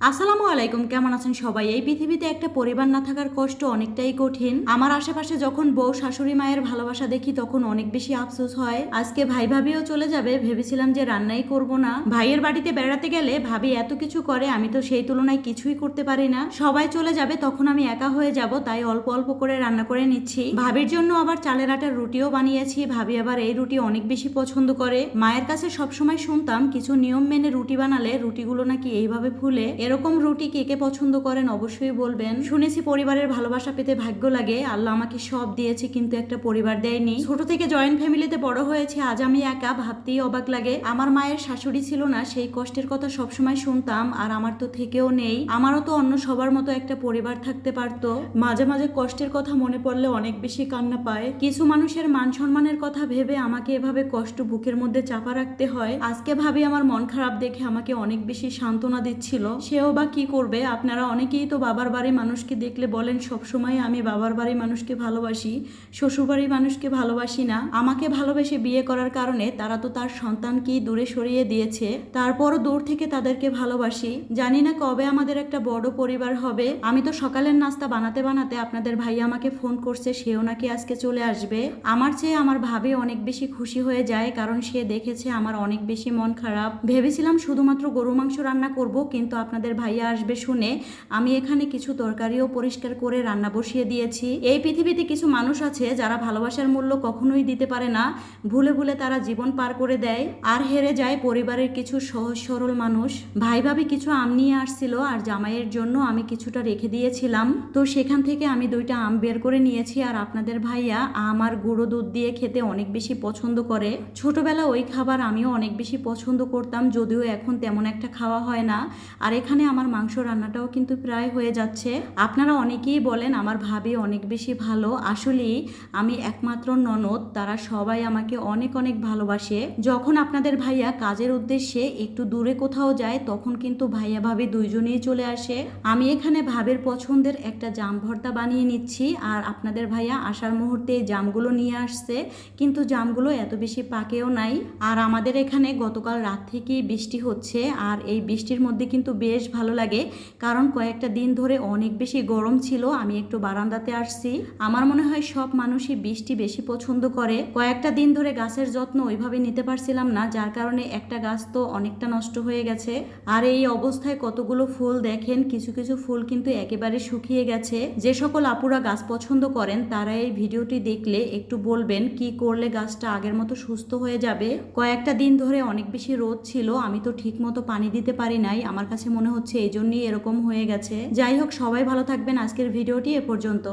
আসসালামু আলাইকুম, কেমন আছেন সবাই? এই পৃথিবীতে একটা পরিবার না থাকার কষ্ট অনেকটাই কঠিন। আমার আশেপাশে যখন বউ, শাশুড়ি, মায়ের ভালোবাসা দেখি, তখন অনেক বেশি আফসোস হয়। আজকে ভাই ভাবিও চলে যাবে, ভেবেছিলাম যে রান্নাই করব না। ভাইয়ের বাড়িতে বেড়াতে গেলে ভাবি এত কিছু করে, আমি তো সেই তুলনায় কিছুই করতে পারি না। সবাই চলে যাবে, তখন আমি একা হয়ে যাব, তাই অল্প অল্প করে রান্না করে নিচ্ছি। ভাবির জন্য আবার চালের আটার রুটিও বানিয়েছি, ভাবি আবার এই রুটি অনেক বেশি পছন্দ করে। মায়ের কাছে সবসময় শুনতাম, কিছু নিয়ম মেনে রুটি বানালে রুটিগুলো নাকি এইভাবে ফুলে। এরকম রুটি কে কে পছন্দ করেন অবশ্যই বলবেন। শুনেছি পরিবারের ভালোবাসা পেতে ভাগ্য লাগে। আল্লাহ আমাকে সব দিয়েছে, কিন্তু একটা পরিবার দেয়নি। ছোট থেকে জয়েন্ট ফ্যামিলিতে বড় হয়েছে, আজ আমি একা, ভাবতেই অবাক লাগে। আমার মায়ের শাশুড়ি ছিল না, সেই কষ্টের কথা সবসময় শুনতাম, আর আমার তো থেকেও নেই। আমারও তো অন্য সবার মতো একটা পরিবার থাকতে পারতো। মাঝে মাঝে কষ্টের কথা মনে পড়লে অনেক বেশি কান্না পায়। কিছু মানুষের মান সম্মানের কথা ভেবে আমাকে এভাবে কষ্ট বুকের মধ্যে চাপা রাখতে হয়। আজকে ভাবি আমার মন খারাপ দেখে আমাকে অনেক বেশি সান্ত্বনা দিচ্ছিল। সেও বা কি করবে? আপনারা অনেকেই তো বাবার বাড়ি মানুষকে দেখলে বলেন, সবসময় আমি বাবার বাড়ি মানুষকে ভালোবাসি, শ্বশুরবাড়ির মানুষকে ভালোবাসি না। আমাকে ভালোবেসে বিয়ে করার কারণে তারা তো তার সন্তানকেই দূরে সরিয়ে দিয়েছে। তারপরও দূর থেকে তাদেরকে ভালোবাসি। জানি না কবে আমাদের একটা বড় পরিবার হবে। আমি তো সকালের নাস্তা বানাতে বানাতে আপনাদের ভাই আমাকে ফোন করছে, সেও নাকি আজকে চলে আসবে। আমার চেয়ে আমার ভাবি অনেক বেশি খুশি হয়ে যায়, কারণ সে দেখেছে আমার অনেক বেশি মন খারাপ। ভেবেছিলাম শুধুমাত্র গরু মাংস রান্না করব, কিন্তু আপনাদের ভাইয়া আসবে শুনে আমি এখানে কিছু তরকারিও পরিষ্কার করে রান্না বসিয়ে দিয়েছি। এই পৃথিবীতে কিছু মানুষ আছে যারা ভালোবাসার মূল্য কখনোই দিতে পারে না। ভুলে ভুলে তারা জীবন পার করে দেয়। আর হেরে যায় পরিবারের কিছু সহজ সরল মানুষ। ভাই ভাবি কিছু আম নিয়ে আসছিল আর জামাইয়ের জন্য আমি কিছুটা রেখে দিয়েছিলাম। তো সেখান থেকে আমি দুইটা আম বের করে নিয়েছি আর আপনাদের ভাইয়া আম আর গুঁড়ো দুধ দিয়ে খেতে অনেক বেশি পছন্দ করে। ছোটবেলা ওই খাবার আমিও অনেক বেশি পছন্দ করতাম, যদিও এখন তেমন একটা খাওয়া হয় না। আর এখানে আমার মাংস রান্নাটাও কিন্তু প্রায় হয়ে যাচ্ছে। আপনারা অনেকেই বলেন, আমার ভাবি অনেক বেশি ভালো। আসলেই আমি একমাত্র ননদ, তারা সবাই আমাকে অনেক অনেক ভালোবাসে। যখন আপনাদের ভাইয়া কাজের উদ্দেশ্যে একটু দূরে কোথাও যায়, তখন কিন্তু ভাইয়া ভাবি দুইজনেই চলে আসে। আমি এখানে ভাবের পছন্দের একটা জাম ভর্তা বানিয়ে নিচ্ছি, আর আপনাদের ভাইয়া আসার মুহূর্তে জামগুলো নিয়ে আসছে। কিন্তু জামগুলো এত বেশি পাকেও নাই। আর আমাদের এখানে গতকাল রাত থেকেই বৃষ্টি হচ্ছে, আর এই বৃষ্টির মধ্যে কিন্তু বেশ ভালো লাগে। কারণ কয়েকটা দিন ধরে অনেক বেশি গরম ছিল, আমি একটু বারান্দাতে আসছি। আমার মনে হয় সব মানুষই বৃষ্টি বেশি পছন্দ করে। কয়েকটা দিন ধরে গাছের যত্ন ওইভাবে নিতে পারছিলাম না, যার কারণে একটা গাছ তো অনেকটা নষ্ট হয়ে গেছে। আর এই অবস্থায় কতগুলো ফুল দেখেন, কিছু কিছু ফুল কিন্তু একেবারে শুকিয়ে গেছে। যে সকল আপুরা গাছ পছন্দ করেন, তারা এই ভিডিওটি দেখলে একটু বলবেন, কি করলে গাছটা আগের মতো সুস্থ হয়ে যাবে? কয়েকটা দিন ধরে অনেক বেশি রোদ ছিল, আমি তো ঠিক মতো পানি দিতে পারি নাই। আমার কাছে মনে হচ্ছে এই জন্যই এরকম হয়ে গেছে। যাই হোক, সবাই ভালো থাকবেন। আজকের ভিডিওটি এ পর্যন্ত।